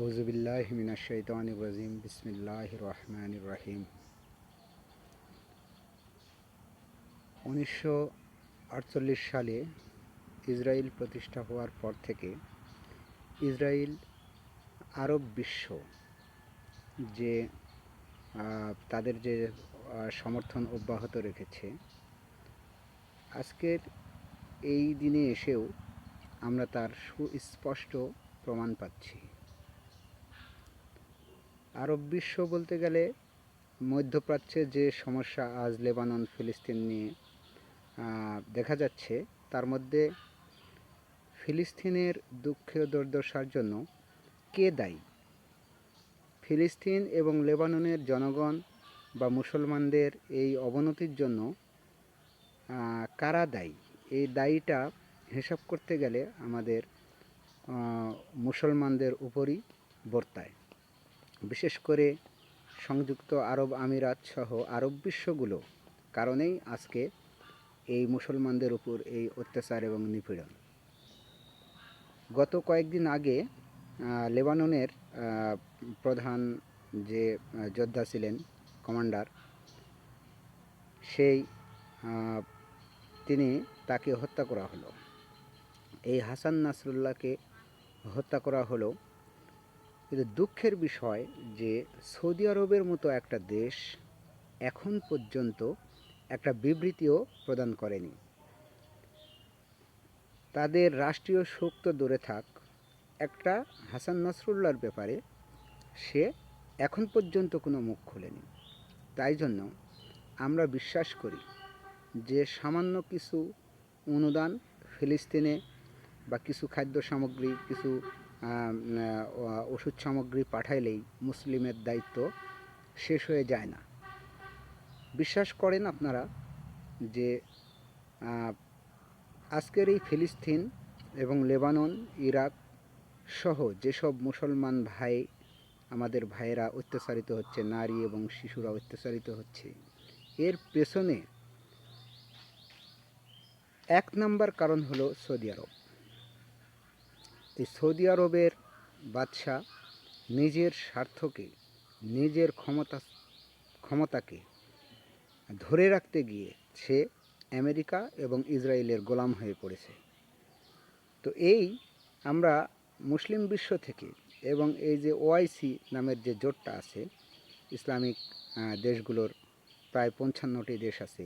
আউজুবিল্লাহ মিনাশাইতানির রাজিম। বিসমিল্লাহ রহমান রাহিম। উনিশশো আটচল্লিশ সালে ইসরায়েল প্রতিষ্ঠা হওয়ার পর থেকে ইসরায়েল আরব বিশ্ব যে তাদের যে সমর্থন অব্যাহত রেখেছে, আজকের এই দিনে এসেও আমরা তার সুস্পষ্ট প্রমাণ পাচ্ছি। আরব বিশ্ব বলতে গেলে মধ্যপ্রাচ্যে যে সমস্যা আজ লেবানন, ফিলিস্তিন নিয়ে দেখা যাচ্ছে, তার মধ্যে ফিলিস্তিনের দুঃখ দুর্দশার জন্য কে দায়ী? ফিলিস্তিন এবং লেবাননের জনগণ বা মুসলমানদের এই অবনতির জন্য কারা দায়ী? এই দায়ীটা হিসাব করতে গেলে আমাদের মুসলমানদের উপরই বর্তায়। বিশেষ করে সংযুক্ত আরব আমিরাত সহ আরব বিশ্বগুলো কারণেই আজকে এই মুসলমানদের উপর এই অত্যাচার এবং নিপীড়ন। গত কয়েকদিন আগে লেবাননের প্রধান যে যোদ্ধা ছিলেন, কমান্ডার, সেই তিনি তাকে হত্যা করা হলো। এই হাসান নাসরুল্লাহকে হত্যা করা হলো কিন্তু দুঃখের বিষয় যে সৌদি আরবের মতো একটা দেশ এখন পর্যন্ত একটা বিবৃতিও প্রদান করেনি। তাদের রাষ্ট্রীয় শোক তো দূরে থাক, একটা হাসান নাসরুল্লাহর ব্যাপারে সে এখন পর্যন্ত কোনো মুখ খোলেনি। তাই জন্য আমরা বিশ্বাস করি যে সামান্য কিছু অনুদান ফিলিস্তিনে বা কিছু খাদ্য সামগ্রী, কিছু ওষুধ সামগ্রী পাঠাইলেই মুসলিমের দায়িত্ব শেষ হয়ে যায় না। বিশ্বাস করেন আপনারা যে আজকের এই ফিলিস্তিন এবং লেবানন, ইরাক সহ যেসব মুসলমান ভাই, আমাদের ভাইয়েরা অত্যাচারিত হচ্ছে, নারী এবং শিশুরা অত্যাচারিত হচ্ছে, এর পেছনে এক নাম্বার কারণ হলো সৌদি আরব। এই সৌদি আরবের বাদশাহ নিজের স্বার্থকে, নিজের ক্ষমতা, ক্ষমতাকে ধরে রাখতে গিয়ে সে আমেরিকা এবং ইসরায়েলের গোলাম হয়ে পড়েছে। তো এই আমরা মুসলিম বিশ্ব থেকে এবং এই যে ওআইসি নামের যে জোটটা আছে, ইসলামিক দেশগুলোর প্রায় পঞ্চান্নটি দেশ আছে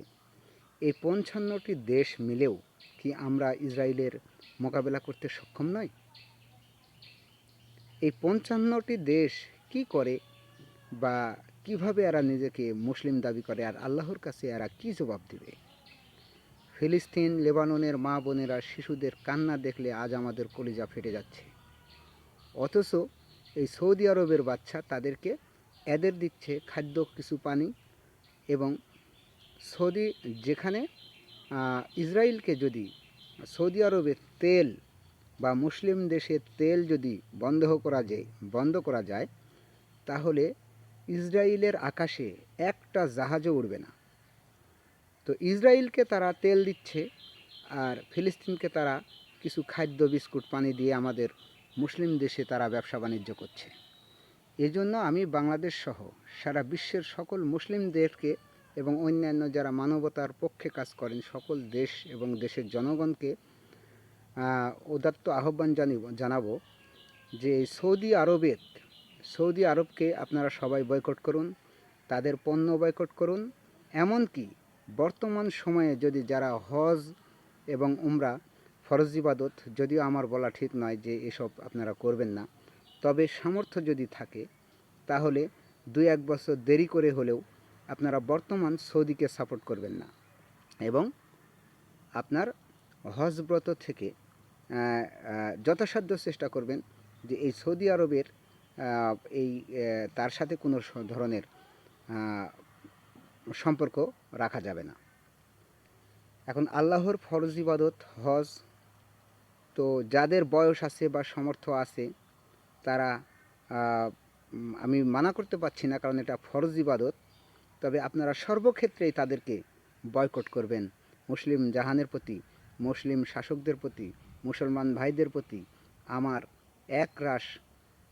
এই পঞ্চান্নটি দেশ মিলেও কি আমরা ইসরায়েলের মোকাবেলা করতে সক্ষম নয় এই পঞ্চান্নটি দেশ কি করে বা কীভাবে এরা নিজেকে মুসলিম দাবি করে আর আল্লাহর কাছে এরা কি জবাব দিবে? ফিলিস্তিন, লেবাননের মা বোনেরা শিশুদের কান্না দেখলে আজ আমাদের কলিজা ফেটে যাচ্ছে। অথচ এই সৌদি আরবের বাচ্চা তাদেরকে এদের দিচ্ছে খাদ্য, কিছু পানি এবং সৌদি যেখানে ইসরায়েলকে যদি, সৌদি আরবের তেল বা মুসলিম দেশের তেল যদি বন্ধ করা যায়, বন্ধ করা যায়, তাহলে ইসরায়েলের আকাশে একটা জাহাজও উড়বে না। তো ইসরায়েলকে তারা তেল দিচ্ছে, আর ফিলিস্তিনকে তারা কিছু খাদ্য, বিস্কুট, পানি দিয়ে আমাদের মুসলিম দেশে তারা ব্যবসা বাণিজ্য করছে। এজন্য আমি বাংলাদেশ সহ সারা বিশ্বের সকল মুসলিমদেরকে এবং অন্যান্য যারা মানবতার পক্ষে কাজ করেন, সকল দেশ এবং দেশের জনগণকে উদাত্ত আহ্বান জানিব, জানাব যে সৌদি আরবের, সৌদি আরবকে আপনারা সবাই বয়কট করুন, তাদের পণ্য বয়কট করুন, এমনকি বর্তমান সময়ে যদি যারা হজ এবং উমরা, ফরজ ইবাদত, যদিও আমার বলা ঠিক নয় যে এসব আপনারা করবেন না, তবে সামর্থ্য যদি থাকে, তাহলে দুই এক বছর দেরি করে হলেও আপনারা বর্তমান সৌদিকে সাপোর্ট করবেন না। এবং আপনার হজব্রত থেকে যথাসাধ্য চেষ্টা করবেন যে এই সৌদি আরবের এই তার সাথে কোনো ধরনের সম্পর্ক রাখা যাবে না। এখন আল্লাহর ফরজ ইবাদত, হজ, তো যাদের বয়স আছে বা সমর্থ আছে, তারা আমি মানা করতে পারছি না কারণ এটা ফরজ ইবাদত। তবে আপনারা সর্বক্ষেত্রেই তাদেরকে বয়কট করবেন। মুসলিম জাহানের প্রতি, মুসলিম শাসকদের প্রতি, মুসলমান ভাইদের প্রতি আমার এক রাশ,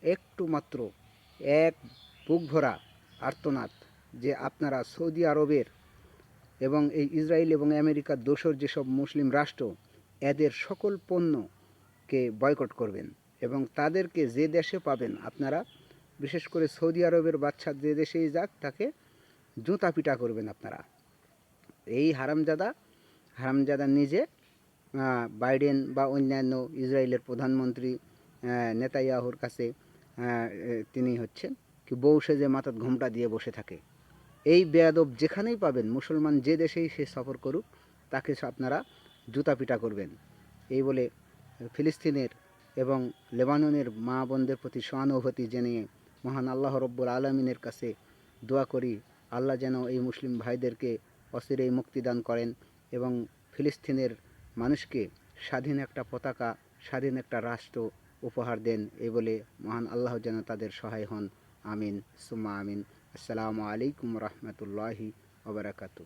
একটু মাত্র এক বুক ভরা আর্তনাদ যে আপনারা সৌদি আরবের এবং এই ইসরায়েল এবং আমেরিকার দোসর যেসব মুসলিম রাষ্ট্র, এদের সকল পণ্যকে বয়কট করবেন এবং তাদেরকে যে দেশে পাবেন, আপনারা বিশেষ করে সৌদি আরবের বাচ্চা যে দেশেই যাক, তাকে জুতা পিটা করবেন আপনারা। এই হারামজাদা হারামজাদা নিজে বাইডেন বা অন্যান্য ইসরায়েলের প্রধানমন্ত্রী নেতাইয়াহুর কাছে তিনি হচ্ছেন, কি বউ সেজে মাথার ঘোমটা দিয়ে বসে থাকে। এই বেয়াদব যেখানেই পাবেন, মুসলমান যে দেশেই সে সফর করুক, তাকে আপনারা জুতা পিটা করবেন। এই বলে ফিলিস্তিনের এবং লেবাননের মা বোনদের প্রতি সহানুভূতি জানিয়ে মহান আল্লাহ রব্বুল আলমিনের কাছে দোয়া করি আল্লাহ যেন এই মুসলিম ভাইদেরকে অচিরেই মুক্তিদান করেন এবং ফিলিস্তিনের মানুষকে স্বাধীন একটা পতাকা, স্বাধীন একটা রাষ্ট্র উপহার দেন এই বলে মহান আল্লাহ যেন তাদের সহায় হন। আমিন। সুমা আমিন। আসসালামু আলাইকুম রহমতুল্লাহি ওবরাকাতু